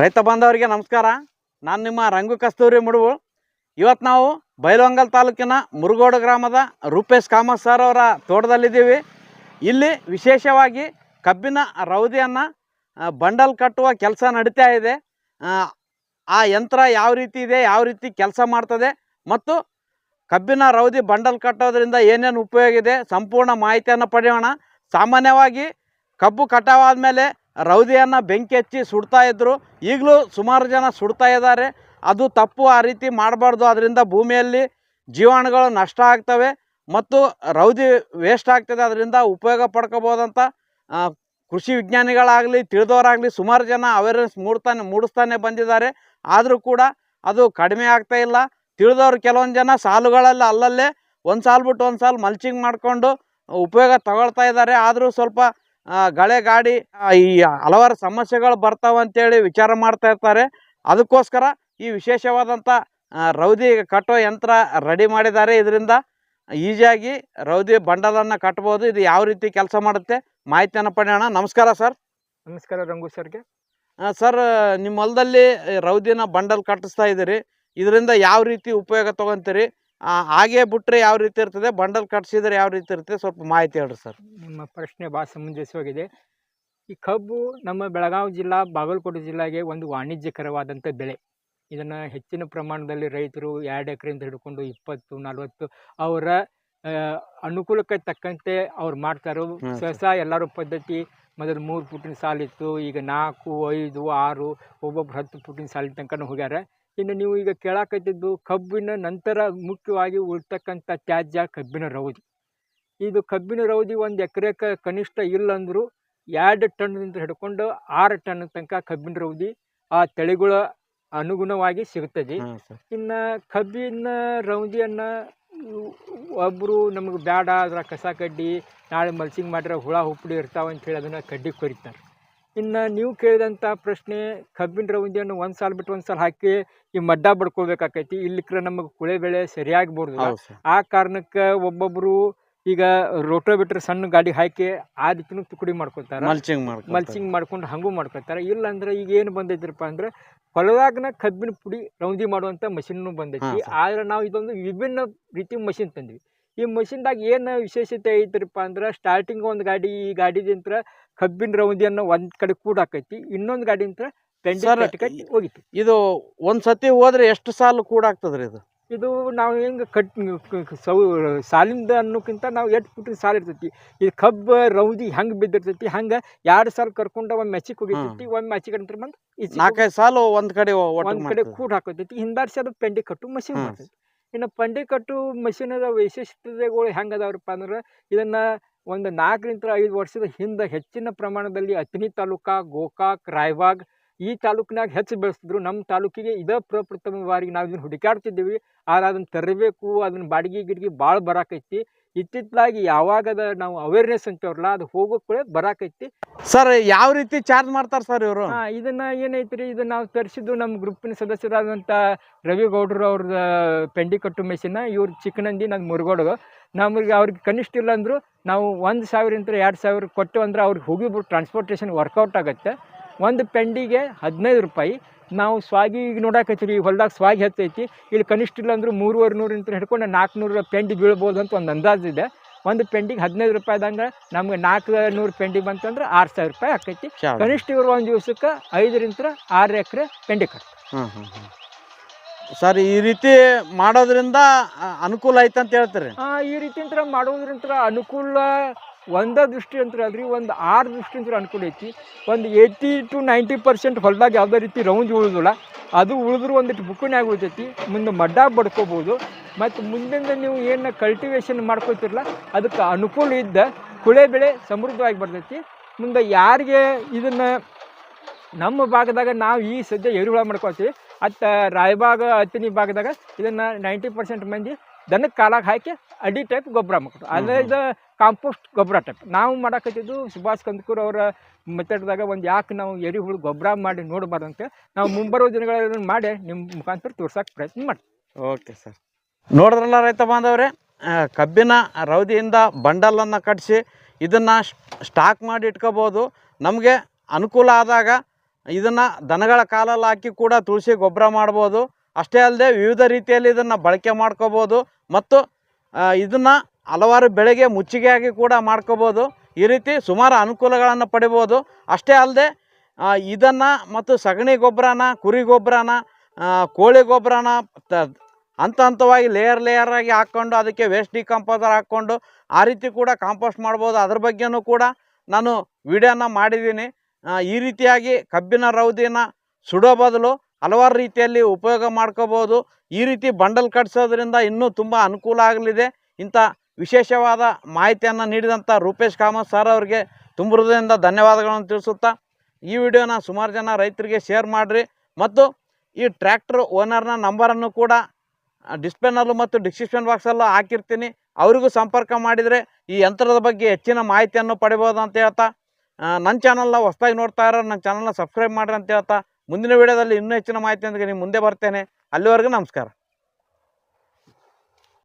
ರೈತ ಬಾಂಧವರಿಗೆ ನಮಸ್ಕಾರ. ನಾನು ನಿಮ್ಮ ರಂಗು ಕಸ್ತೂರಿ ಮುಡುವು ಇವತ್ತು ನಾವು ಬೈಲಹೊಂಗಲ್ ತಾಲೂಕಿನ ಮುರುಗೋಡು ಗ್ರಾಮದ ರೂಪೇಶ್ ಕಾಮತ್ ಸರ್ ಅವರ ತೋಟದಲ್ಲಿದ್ದೀವಿ. ಇಲ್ಲಿ ವಿಶೇಷವಾಗಿ ಕಬ್ಬಿನ ರೌದಿಯನ್ನು ಬಂಡಲ್ ಕಟ್ಟುವ ಕೆಲಸ ನಡೀತಾ ಇದೆ. ಆ, ಯಂತ್ರ ಯಾವ ರೀತಿ ಇದೆ ಯಾವ ರೀತಿ ಕೆಲಸ ಮಾಡ್ತದೆ ಮತ್ತು ಕಬ್ಬಿನ ರೌದಿ ಬಂಡಲ್ ಕಟ್ಟೋದ್ರಿಂದ ಏನೇನು ಉಪಯೋಗ ಇದೆ ಸಂಪೂರ್ಣ ಮಾಹಿತಿಯನ್ನು ಪಡೆಯೋಣ. ಸಾಮಾನ್ಯವಾಗಿ ಕಬ್ಬು ಕಟಾವಾದ ರೌದಿಯನ್ನು ಬೆಂಕಿ ಹಚ್ಚಿ ಸುಡ್ತಾ ಇದ್ದರು ಈಗಲೂ ಸುಮಾರು ಜನ ಸುಡ್ತಾ ಇದ್ದಾರೆ. ಅದು ತಪ್ಪು, ಆ ರೀತಿ ಮಾಡಬಾರ್ದು. ಅದರಿಂದ ಭೂಮಿಯಲ್ಲಿ ಜೀವಾಣುಗಳು ನಷ್ಟ ಆಗ್ತವೆ ಮತ್ತು ರೌದಿ ವೇಸ್ಟ್ ಆಗ್ತದೆ. ಅದರಿಂದ ಉಪಯೋಗ ಪಡ್ಕೋಬೋದಂತ ಕೃಷಿ ವಿಜ್ಞಾನಿಗಳಾಗಲಿ, ತಿಳಿದವರಾಗಲಿ ಸುಮಾರು ಜನ ಅವೇರ್ನೆಸ್ ಮೂಡ್ತಾನೆ, ಮೂಡಿಸ್ತಾನೆ ಬಂದಿದ್ದಾರೆ. ಆದರೂ ಕೂಡ ಅದು ಕಡಿಮೆ ಆಗ್ತಾ ಇಲ್ಲ. ತಿಳಿದವರು ಕೆಲವೊಂದು ಜನ ಸಾಲುಗಳಲ್ಲಿ ಅಲ್ಲಲ್ಲೇ ಒಂದು ಸಾಲು ಬಿಟ್ಟು ಒಂದು ಸಾಲು ಮಲ್ಚಿಂಗ್ ಮಾಡಿಕೊಂಡು ಉಪಯೋಗ ತಗೊಳ್ತಾ ಇದ್ದಾರೆ. ಆದರೂ ಸ್ವಲ್ಪ ಗಳೆ ಗಾಡಿ ಈ ಹಲವಾರು ಸಮಸ್ಯೆಗಳು ಬರ್ತಾವೆ ಅಂತೇಳಿ ವಿಚಾರ ಮಾಡ್ತಾ ಇರ್ತಾರೆ. ಅದಕ್ಕೋಸ್ಕರ ಈ ವಿಶೇಷವಾದಂಥ ರೌದಿ ಕಟ್ಟೋ ಯಂತ್ರ ರೆಡಿ ಮಾಡಿದ್ದಾರೆ. ಇದರಿಂದ ಈಜಿಯಾಗಿ ರೌದಿ ಬಂಡಲನ್ನು ಕಟ್ಬೋದು. ಇದು ಯಾವ ರೀತಿ ಕೆಲಸ ಮಾಡುತ್ತೆ ಮಾಹಿತಿಯನ್ನು ಪಡೆಯೋಣ. ನಮಸ್ಕಾರ ಸರ್. ನಮಸ್ಕಾರ ರಂಗು ಸರ್ಗೆ. ಸರ್ ನಿಮ್ಮ ಹೊಲದಲ್ಲಿ ರೌದಿನ ಬಂಡಲ್ ಕಟ್ಟಿಸ್ತಾ ಇದ್ದೀರಿ. ಇದರಿಂದ ಯಾವ ರೀತಿ ಉಪಯೋಗ ತೊಗೊತೀರಿ? ಹಾಗೆ ಬಿಟ್ಟರೆ ಯಾವ ರೀತಿ ಇರ್ತದೆ? ಬಂಡಲ್ ಕಟ್ಸಿದ್ರೆ ಯಾವ ರೀತಿ ಇರ್ತದೆ? ಸ್ವಲ್ಪ ಮಾಹಿತಿ ಹೇಳ್ರಿ ಸರ್. ನಿಮ್ಮ ಪ್ರಶ್ನೆ ಭಾಳ ಸಮಂಜಸವಾಗಿದೆ ಈ ಕಬ್ಬು ನಮ್ಮ ಬೆಳಗಾವಿ ಜಿಲ್ಲಾ ಬಾಗಲಕೋಟೆ ಜಿಲ್ಲೆಗೆ ಒಂದು ವಾಣಿಜ್ಯಕರವಾದಂಥ ಬೆಳೆ. ಇದನ್ನು ಹೆಚ್ಚಿನ ಪ್ರಮಾಣದಲ್ಲಿ ರೈತರು ಎರಡು ಎಕರೆಯಿಂದ ಹಿಡ್ಕೊಂಡು ಇಪ್ಪತ್ತು ನಲವತ್ತು ಅವರ ಅನುಕೂಲಕ್ಕೆ ತಕ್ಕಂತೆ ಅವ್ರು ಮಾಡ್ತಾರೋ ಸ್ವಸ ಎಲ್ಲರೂ ಪದ್ಧತಿ ಮೊದಲು ಮೂರು ಫುಟಿನ ಸಾಲಿತ್ತು ಈಗ ನಾಲ್ಕು ಐದು ಆರು ಒಬ್ಬೊಬ್ರು ಹತ್ತು ಫುಟಿನ ಸಾಲಿನ ತನಕನೂ ಹೋಗ್ಯಾರ. ಇನ್ನು ನೀವು ಈಗ ಕೇಳಾಕತ್ತಿದ್ದು ಕಬ್ಬಿನ ನಂತರ ಮುಖ್ಯವಾಗಿ ಉಳ್ತಕ್ಕಂಥ ತ್ಯಾಜ್ಯ ಕಬ್ಬಿನ ರೌದಿ. ಇದು ಕಬ್ಬಿನ ರೌದಿ ಒಂದು ಎಕರೆಕ ಕನಿಷ್ಠ ಇಲ್ಲಂದ್ರು ಎರಡು ಟನ್ನಿಂದ ಹಿಡ್ಕೊಂಡು ಆರು ಟನ್ ತನಕ ಕಬ್ಬಿನ ರೌದಿ ಆ ತಳಿಗಳ ಅನುಗುಣವಾಗಿ ಸಿಗುತ್ತದೆ. ಇನ್ನು ಕಬ್ಬಿನ ರೌದಿಯನ್ನು ಒಬ್ಬರು ನಮಗೆ ಬೇಡ ಅದರ ಕಸ ಕಡ್ಡಿ ನಾಳೆ ಮಲ್ಸಿಂಗ್ ಮಾಡಿದ್ರೆ ಹುಳ ಹುಪ್ಪಡಿ ಇರ್ತಾವೆ ಅಂಥೇಳಿ ಅದನ್ನು ಕಡ್ಡಿ ಕೊರಿತಾರೆ. ಇನ್ನು ನೀವು ಕೇಳಿದಂಥ ಪ್ರಶ್ನೆ ಕಬ್ಬಿನ ರೌಂದಿಯನ್ನು ಒಂದು ಸಾಲ ಬಿಟ್ಟು ಒಂದು ಸಾಲ ಹಾಕಿ ಈ ಮಡ್ಡ ಬಡ್ಕೊಳ್ಬೇಕಾಕೈತಿ ಇಲ್ಲಿಕ್ರೆ ನಮಗೆ ಕುಳೆ ಬೆಳೆ ಸರಿಯಾಗಿ ಬರೋದಿಲ್ಲ. ಆ ಕಾರಣಕ್ಕೆ ಒಬ್ಬೊಬ್ಬರು ಈಗ ರೋಟೋ ಬಿಟ್ರೆ ಸಣ್ಣ ಗಾಡಿ ಹಾಕಿ ಆ ರೀತಿನೂ ತುಕಡಿ ಮಾಡ್ಕೊತಾರೆ ಮಲ್ಚಿಂಗ್ ಮಾಡ್ಕೊ ಮಲ್ಚಿಂಗ್ ಮಾಡ್ಕೊಂಡು ಹಂಗೂ ಮಾಡ್ಕೊತಾರೆ ಇಲ್ಲ ಅಂದ್ರೆ ಈಗ ಏನು ಬಂದೈತ್ರಪ್ಪ ಅಂದ್ರೆ ಹೊಲದಾಗನ ಕಬ್ಬಿನ ಪುಡಿ ರೌಂದಿ ಮಾಡುವಂಥ ಮಷಿನ್ನು ಬಂದೈತಿ. ಆದ್ರೆ ನಾವು ಇದೊಂದು ವಿಭಿನ್ನ ರೀತಿ ಮಷಿನ್ ತಂದ್ವಿ. ಈ ಮಷಿನ್ದಾಗ ಏನು ವಿಶೇಷತೆ ಐತ್ರಪ್ಪ ಅಂದ್ರೆ ಸ್ಟಾರ್ಟಿಂಗ್ ಒಂದು ಗಾಡಿ ಈ ಗಾಡಿದಿಂತ್ರ ಕಬ್ಬಿನ ರೌಂದಿಯನ್ನು ಒಂದು ಕಡೆ ಕೂಡ ಹಾಕೈತಿ. ಇನ್ನೊಂದು ಗಾಡಿ ಅಂತ ಸರ್, ಕಟ್ಟಿ ಕಟ್ಟಿ ಹೋಗಿತ್ತು. ಇದು ಒಂದು ಸತಿ ಹೋದ್ರೆ ಎಷ್ಟು ಸಾಲು ಕೂಡ ಆಗ್ತದ್ರಿ ಇದು? ಇದು ನಾವು ಹೆಂಗೆ ಕಟ್ ಸೌ ಸಾಲಿಂದ ಅನ್ನೋಕ್ಕಿಂತ ನಾವು ಎಟ್ ಫುಟಿನ ಸಾಲ ಇರ್ತೈತಿ. ಈ ಕಬ್ಬು ರೌದಿ ಹೆಂಗೆ ಬಿದ್ದಿರ್ತೈತಿ ಹಂಗೆ ಎರಡು ಸಾಲ ಕರ್ಕೊಂಡು ಒಂದು ಮೆಚ್ಚಿಗೆ ಹೋಗಿರ್ತೈತಿ ಒಂದು ಮೆಚ್ಚಿಗೆ ಅಂತ ಬಂದು ನಾಲ್ಕೈದು ಸಾಲು ಒಂದು ಕಡೆ ಒಂದ್ ಕಡೆ ಕೂಡ ಹಾಕೋತೈತಿ. ಹಿಂದಾಡ್ಸಿ ಅದು ಪೆಂಡಿ ಕಟ್ಟು ಮಷಿನ್. ಮಾಡ್ತೈತಿ. ಇನ್ನು ಪಂಡಿ ಕಟ್ಟು ಮಷೀನದ ವೈಶಿಷ್ಟ್ಯತೆಗಳು ಹೆಂಗೆ ಅದಾವ್ರಪ್ಪ ಅಂದ್ರೆ ಇದನ್ನ ಒಂದು ನಾಲ್ಕರಿಂದ ಐದು ವರ್ಷದ ಹಿಂದೆ ಹೆಚ್ಚಿನ ಪ್ರಮಾಣದಲ್ಲಿ ಅತ್ನಿ ತಾಲೂಕ ಗೋಕಾಕ್ ರಾಯಬಾಗ್ ಈ ತಾಲೂಕಿನಾಗ ಹೆಚ್ಚು ಬೆಳೆಸಿದ್ರು ನಮ್ಮ ತಾಲೂಕಿಗೆ ಇದೇ ಪ್ರಪ್ರಥಮ ಬಾರಿಗೆ ನಾವು ಇದನ್ನು ಹುಡುಕಾಡ್ತಿದ್ದೀವಿ ಆದ್ರೆ ಅದನ್ನ ತರಬೇಕು ಅದನ್ನ ಬಾಡಿಗೆ ಗಿಡಿಗೆ ಭಾಳ ಬರಾಕೈತಿ. ಇತ್ತಿತ್ತಲಾಗಿ ಯಾವಾಗದ ನಾವು ಅವೇರ್ನೆಸ್ ಅಂತೇವ್ರಲ್ಲ ಅದು ಹೋಗೋ ಕೂಡ ಬರಾಕೈತಿ. ಸರ್ ಯಾವ ರೀತಿ ಚಾರ್ಜ್ ಮಾಡ್ತಾರೆ ಸರ್ ಇವರು? ಹಾ ಇದನ್ನ ಏನೈತ್ರಿ ಇದನ್ನ ನಾವು ತರಿಸಿದ್ದು ನಮ್ಮ ಗ್ರೂಪಿನ ಸದಸ್ಯರಾದಂಥ ರವಿ ಗೌಡ್ರು ಅವ್ರದ್ದು ಪೆಂಡಿ ಕಟ್ಟು ಮೆಷಿನ ಇವ್ರು ಚಿಕ್ಕನಂದಿ ನನ್ನ ಮುರುಗೋಡು. ನಮಗೆ ಅವ್ರಿಗೆ ಕನಿಷ್ಠ ಇಲ್ಲ ಅಂದರೂ ನಾವು ಒಂದು ಸಾವಿರದಿಂದ ಎರಡು ಸಾವಿರ ಕೊಟ್ಟು ಅಂದ್ರೆ ಅವ್ರಿಗೆ ಹೋಗಿಬಿಟ್ಟು ಟ್ರಾನ್ಸ್ಪೋರ್ಟೇಷನ್ ವರ್ಕೌಟ್ ಆಗುತ್ತೆ. ಒಂದು ಪೆಂಡಿಗೆ ಹದಿನೈದು ರೂಪಾಯಿ. ನಾವು ಸ್ವಾಗಿ ಈಗ ನೋಡಾಕತ್ತೀವಿ ಈ ಹೊಲ್ದಾಗ ಸ್ವಾಗಿ ಹತ್ತೈತಿ ಇಲ್ಲಿ ಕನಿಷ್ಠ ಇಲ್ಲ ಅಂದ್ರೆ ಮೂರುವರೆ ನೂರಿಂದ ಹಿಡ್ಕೊಂಡು ನಾಲ್ಕುನೂರು ಪೆಂಡಿ ಬೀಳ್ಬೋದು ಅಂತ ಒಂದು ಅಂದಾಜು ಇದೆ. ಒಂದು ಪೆಂಡಿಗೆ ಹದಿನೈದು ರೂಪಾಯಿದಂಗೆ ನಮ್ಗೆ ನಾಲ್ಕು ನೂರು ಪೆಂಡಿ ಬಂತಂದ್ರೆ ಆರು ಸಾವಿರ ರೂಪಾಯಿ ಆಕೈತಿ. ಕನಿಷ್ಠ ಇವರು ಒಂದು ದಿವಸಕ್ಕೆ ಐದರಿಂದ ಆರು ಎಕರೆ ಪೆಂಡಿ ಕಟ್. ಸರ್ ಈ ರೀತಿ ಮಾಡೋದ್ರಿಂದ ಅನುಕೂಲ ಐತೆ ಅಂತ ಹೇಳ್ತಾರೆ ಈ ರೀತಿ ಮಾಡೋದ್ರಿಂದ ಅನುಕೂಲ ಒಂದ ದೃಷ್ಟಿ ಅಂತ ಅಲ್ರಿ ಒಂದು ಆರು ದೃಷ್ಟಿ ಅಂತ ಅನುಕೂಲ ಐತಿ. ಒಂದು ಏಯ್ಟಿ ಟು ನೈಂಟಿ ಪರ್ಸೆಂಟ್ ಹೊಲದಾಗ ಯಾವುದೇ ರೀತಿ ರೌಂಜ್ ಉಳಿದಿಲ್ಲ. ಅದು ಉಳಿದ್ರು ಒಂದಿಟ್ಟು ಬುಕ್ಕನ್ಯಾಗ ಉಳಿತೈತಿ. ಮುಂದೆ ಮಡ್ಡ ಬಡ್ಕೋಬೋದು. ಮತ್ತು ಮುಂದಿಂದ ನೀವು ಏನು ಕಲ್ಟಿವೇಷನ್ ಮಾಡ್ಕೊತಿರಲ್ಲ, ಅದಕ್ಕೆ ಅನುಕೂಲ ಇದ್ದ ಕುಳೆ ಬೆಳೆ ಸಮೃದ್ಧವಾಗಿ ಬರ್ತೈತಿ. ಮುಂದೆ ಯಾರಿಗೆ ಇದನ್ನು ನಮ್ಮ ಭಾಗದಾಗ ನಾವು ಈ ಸದ್ಯ ಎರುಹುಳ ಮಾಡ್ಕೊಳ್ತೀವಿ ಅತ್ತ ರಾಯಬಾಗ ಹತ್ತಿನಿ ಭಾಗದಾಗ ಇದನ್ನು ನೈಂಟಿ ಪರ್ಸೆಂಟ್ ಮಂದಿ ದನಕ್ಕೆ ಕಾಲಾಗಿ ಹಾಕಿ ಅಡಿ ಟೈಪ್ ಗೊಬ್ಬರ ಮಾಡ್ಕೊಟ್ಟು. ಅದೇ ಇದು ಕಾಂಪೋಸ್ಟ್ ಗೊಬ್ಬರ ಟೈಪ್ ನಾವು ಮಾಡಕತ್ತಿದ್ದು ಸುಭಾಷ್ ಕಂದಕೂರ್ ಅವರ ಮೆಥಡ್ದಾಗ ಒಂದು ಯಾಕೆ ನಾವು ಎರಿಹುಳು ಗೊಬ್ಬರ ಮಾಡಿ ನೋಡಬಾರ್ದಂತೆ ನಾವು ಮುಂಬರುವ ದಿನಗಳಲ್ಲಿ ಮಾಡಿ ನಿಮ್ಮ ಮುಖಾಂತರ ತೋರ್ಸಕ್ಕೆ ಪ್ರಯತ್ನ ಮಾಡಿ ಓಕೆ ಸರ್. ನೋಡಿದ್ರಲ್ಲ ರೈತ ಬಾಂಧವ್ರೆ ಕಬ್ಬಿನ ರೌದಿಯಿಂದ ಬಂಡಲನ್ನು ಕಟ್ಟಿಸಿ ಇದನ್ನು ಸ್ಟಾಕ್ ಮಾಡಿ ಇಟ್ಕೋಬೋದು. ನಮಗೆ ಅನುಕೂಲ ಆದಾಗ ಇದನ್ನು ದನಗಳ ಕಾಲಲ್ಲಿ ಹಾಕಿ ಕೂಡ ತುಳಸಿ ಗೊಬ್ಬರ ಮಾಡ್ಬೋದು. ಅಷ್ಟೇ ಅಲ್ಲದೆ ವಿವಿಧ ರೀತಿಯಲ್ಲಿ ಇದನ್ನು ಬಳಕೆ ಮಾಡ್ಕೋಬೋದು ಮತ್ತು ಇದನ್ನು ಹಲವಾರು ಬೆಳೆಗೆ ಮುಚ್ಚಿಗೆಯಾಗಿ ಕೂಡ ಮಾಡ್ಕೋಬೋದು. ಈ ರೀತಿ ಸುಮಾರು ಅನುಕೂಲಗಳನ್ನು ಪಡಿಬೋದು. ಅಷ್ಟೇ ಅಲ್ಲದೆ ಇದನ್ನು ಮತ್ತು ಸಗಣಿ ಗೊಬ್ಬರನ, ಕುರಿ ಗೊಬ್ಬರನ ಕೋಳಿ ಗೊಬ್ಬರನ ಹಂತ ಹಂತವಾಗಿ ಲೇಯರ್ ಲೇಯರ್ ಆಗಿ ಹಾಕ್ಕೊಂಡು ಅದಕ್ಕೆ ವೇಸ್ಟ್ ಡಿಕಂಪೋಸರ್ ಹಾಕ್ಕೊಂಡು ಆ ರೀತಿ ಕೂಡ ಕಾಂಪೋಸ್ಟ್ ಮಾಡ್ಬೋದು. ಅದ್ರ ಬಗ್ಗೆನೂ ಕೂಡ ನಾನು ವಿಡಿಯೋನ ಮಾಡಿದ್ದೀನಿ. ಈ ರೀತಿಯಾಗಿ ಕಬ್ಬಿನ ರೌದಿನ ಸುಡೋ ಬದಲು ಹಲವಾರು ರೀತಿಯಲ್ಲಿ ಉಪಯೋಗ ಮಾಡ್ಕೋಬೋದು. ಈ ರೀತಿ ಬಂಡಲ್ ಕಟ್ಸೋದ್ರಿಂದ ಇನ್ನೂ ತುಂಬ ಅನುಕೂಲ ಆಗಲಿದೆ. ಇಂಥ ವಿಶೇಷವಾದ ಮಾಹಿತಿಯನ್ನು ನೀಡಿದಂಥ ರೂಪೇಶ್ ಕಾಮತ್ ಸರ್ ಅವರಿಗೆ ತುಂಬ ಹೃದಯದಿಂದ ಧನ್ಯವಾದಗಳನ್ನು ತಿಳಿಸುತ್ತಾ, ಈ ವಿಡಿಯೋನ ಸುಮಾರು ಜನ ರೈತರಿಗೆ ಶೇರ್ ಮಾಡಿರಿ. ಮತ್ತು ಈ ಟ್ರ್ಯಾಕ್ಟರ್ ಓನರ್ನ ನಂಬರನ್ನು ಕೂಡ ಡಿಸ್ಪ್ಲೇನಲ್ಲೂ ಮತ್ತು ಡಿಸ್ಕ್ರಿಪ್ಷನ್ ಬಾಕ್ಸಲ್ಲೂ ಹಾಕಿರ್ತೀನಿ. ಅವರಿಗೂ ಸಂಪರ್ಕ ಮಾಡಿದರೆ ಈ ಯಂತ್ರದ ಬಗ್ಗೆ ಹೆಚ್ಚಿನ ಮಾಹಿತಿಯನ್ನು ಪಡಿಬೋದು ಅಂತ ಹೇಳ್ತಾ ನನ್ನ ಚಾನಲ್ನ ಹೊಸ್ದಾಗಿ ನೋಡ್ತಾ ಇರೋ ನನ್ನ ಚಾನಲ್ನ ಸಬ್ಸ್ಕ್ರೈಬ್ ಮಾಡಿರಿ ಅಂತ ಹೇಳ್ತಾ ಮುಂದಿನ ವಿಡಿಯೋದಲ್ಲಿ ಇನ್ನೂ ಹೆಚ್ಚಿನ ಮಾಹಿತಿ ಮಾಹಿತಿಯೊಂದಿಗೆ ನಿಮ್ಮ ಮುಂದೆ ಬರ್ತೇನೆ. ಅಲ್ಲಿವರೆಗೂ ನಮಸ್ಕಾರ.